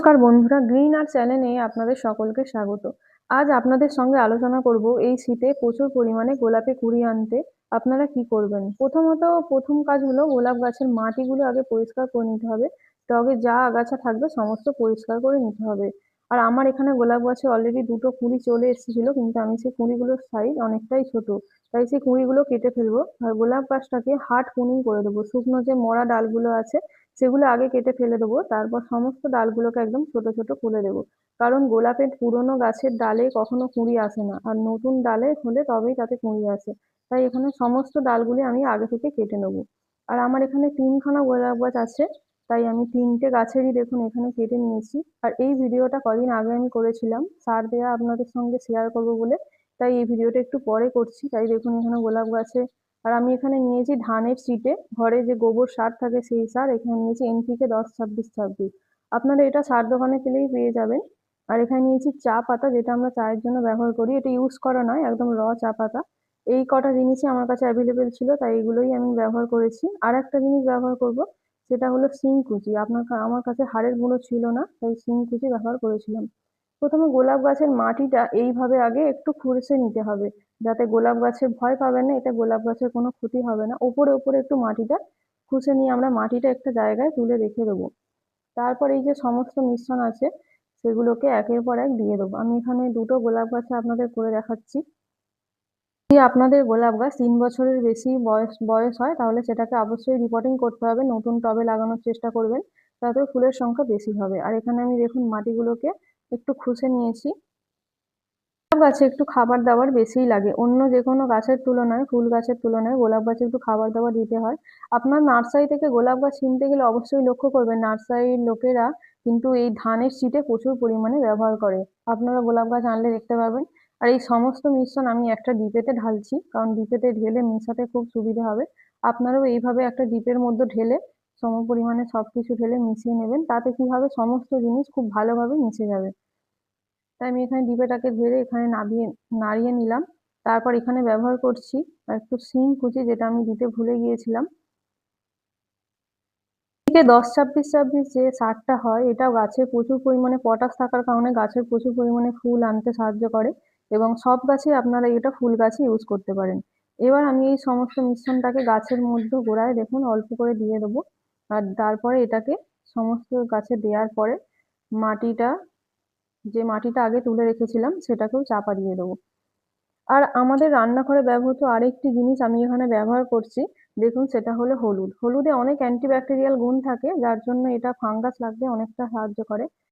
নমস্কার বন্ধুরা green art চ্যানেলে আপনাদের সকলকে স্বাগত। আজ আপনাদের সঙ্গে আলোচনা করব এই শীতে প্রচুর পরিমাণে গোলাপে কুড়ি আনতে। আপনারা কি করবেন? প্রথমত প্রথম কাজ হলো গোলাপ গাছের মাটিগুলো আগে পরিষ্কার করে নিতে হবে। টবে যা আগাছা থাকবে সমস্ত পরিষ্কার করে নিতে হবে। আর আমার এখানে গোলাপ গাছে অলরেডি দুটো কুঁড়ি চলে এসেছিল, কিন্তু আমি সেই কুঁড়িগুলোর সাইজ অনেকটাই ছোট। তাই সেই কুঁড়িগুলো কেটে ফেলব। আর গোলাপ গাছটাকে হার্ড কুনিং করে দেবো। শুকনো যে মরা ডালগুলো আছে সেগুলো আগে কেটে ফেলে দেবো, তারপর সমস্ত ডালগুলোকে একদম ছোট ছোট খুলে দেবো। কারণ গোলাপের পুরনো গাছের ডালে কখনো কুঁড়ি আসে না, আর নতুন ডালে হলে তবেই তাতে কুঁড়ি আসে। তাই এখানে সমস্ত ডালগুলি আমি আগে থেকে কেটে নেব। আর আমার এখানে তিনখানা গোলাপ গাছ আছে, তাই আমি তিনটে গাছেরই দেখুন এখানে কেটে নিয়েছি। আর এই ভিডিওটা কদিন আগে আমি করেছিলাম, সার দেওয়া আপনাদের সঙ্গে শেয়ার করব বলে। তাই এই ভিডিওটা একটু পরে করছি, তাই দেখুন এখানে গোলাপ গাছে আর আমি এখানে নিয়েছি ধানের চিটে ঘরে যে গোবর সার থাকে সেই সার, এখানে নিয়েছি এনপিকে দশ, ছাব্বিশ ছাব্বিশ। আপনারা এটা সার দোকানে পেলেই পেয়ে যাবেন। আর এখানে নিয়েছি চা পাতা, যেটা আমরা চায়ের জন্য ব্যবহার করি। এটা ইউজ করা নয়, একদম র চা পাতা। এই কটা জিনিসই আমার কাছে অ্যাভেলেবেল ছিল, তাই এগুলোই আমি ব্যবহার করেছি। আর একটা জিনিস ব্যবহার করব, সেটা হলো শিংকুচি আপনার আমার কাছে হাড়ের গুঁড়ো ছিল না, তাই শিংকুচি ব্যবহার করেছিলাম। প্রথমে গোলাপ গাছের মাটিটা এইভাবে আগে একটু খুঁড়ছে নিতে হবে, যাতে গোলাপ গাছে ভয় পাবে না, এতে গোলাপ গাছের কোনো ক্ষতি হবে না। ওপরে ওপরে একটু মাটিটা খুঁজে নিয়ে আমরা মাটিটা একটা জায়গায় তুলে রেখে দেবো। তারপর এই যে সমস্ত মিশ্রণ আছে, সেগুলোকে একের পর এক দিয়ে দেবো। আমি এখানে দুটো গোলাপ গাছে আপনাদের করে দেখাচ্ছি। যদি আপনাদের গোলাপ গাছ তিন বছরের বেশি বয়স বয়স হয়, তাহলে সেটাকে অবশ্যই রিপোর্টিং করতে হবে। নতুন টবে লাগানোর চেষ্টা করবেন তাতে ফুলের সংখ্যা বেশি হবে। আর এখানে আমি দেখুন মাটিগুলোকে একটু খুঁজে নিয়েছি। গোলাপ গাছে একটু খাবার দাবার বেশিই লাগে। অন্য যে কোনো গাছের তুলনায়, ফুল গাছের তুলনায় গোলাপ গাছে একটু খাবার দাবার দিতে হয়। আপনার নার্সারি থেকে গোলাপ গাছ কিনতে গেলে অবশ্যই লক্ষ্য করবেন, নার্সারির লোকেরা কিন্তু এই ধানের শীটে প্রচুর পরিমাণে ব্যবহার করে। আপনারা গোলাপ গাছ আনলে দেখতে পাবেন। আর এই সমস্ত মিশ্রণ আমি একটা ডিপেতে ঢালছি, কারণ ডিপেতে ঢেলে মেশাতে খুব সুবিধা হবে। আপনারাও এইভাবে একটা ডিপের মধ্যে ঢেলে সম পরিমাণে সব কিছু ঢেলে মিশিয়ে নেবেন, তাতে কি হবে? সমস্ত জিনিস খুব ভালোভাবে মিশে যাবে। তাই আমি এখানে ডিবেটাকে ঢেলে এখানে নামিয়ে নাড়িয়ে নিলাম। তারপর এখানে ব্যবহার করছি একটু সিম কুচি যেটা আমি দিতে ভুলে গিয়েছিলাম। এদিকে দশ ছাব্বিশ ছাব্বিশ যে সারটা হয় এটা গাছে প্রচুর পরিমাণে পটাশ থাকার কারণে গাছের প্রচুর পরিমাণে ফুল আনতে সাহায্য করে এবং সব গাছে আপনারা এটা ফুল গাছে ইউজ করতে পারেন। এবার আমি এই সমস্ত মিশ্রণটাকে গাছের মধ্যে গোড়ায় দেখুন, অল্প করে দিয়ে দেবো। আর তারপরে এটাকে সমস্ত গাছে দেওয়ার পরে মাটিটা, যে মাটিটা আগে তুলে রেখেছিলাম সেটাকেও চাপা দিয়ে দেবো। আর আমাদের রান্নাঘরে ব্যবহৃত আরেকটি জিনিস আমি এখানে ব্যবহার করছি, দেখুন সেটা হলো হলুদ। হলুদে অনেক অ্যান্টিব্যাকটেরিয়াল গুণ থাকে, যার জন্য এটা ফাঙ্গাস লাগতে অনেকটা সাহায্য করে।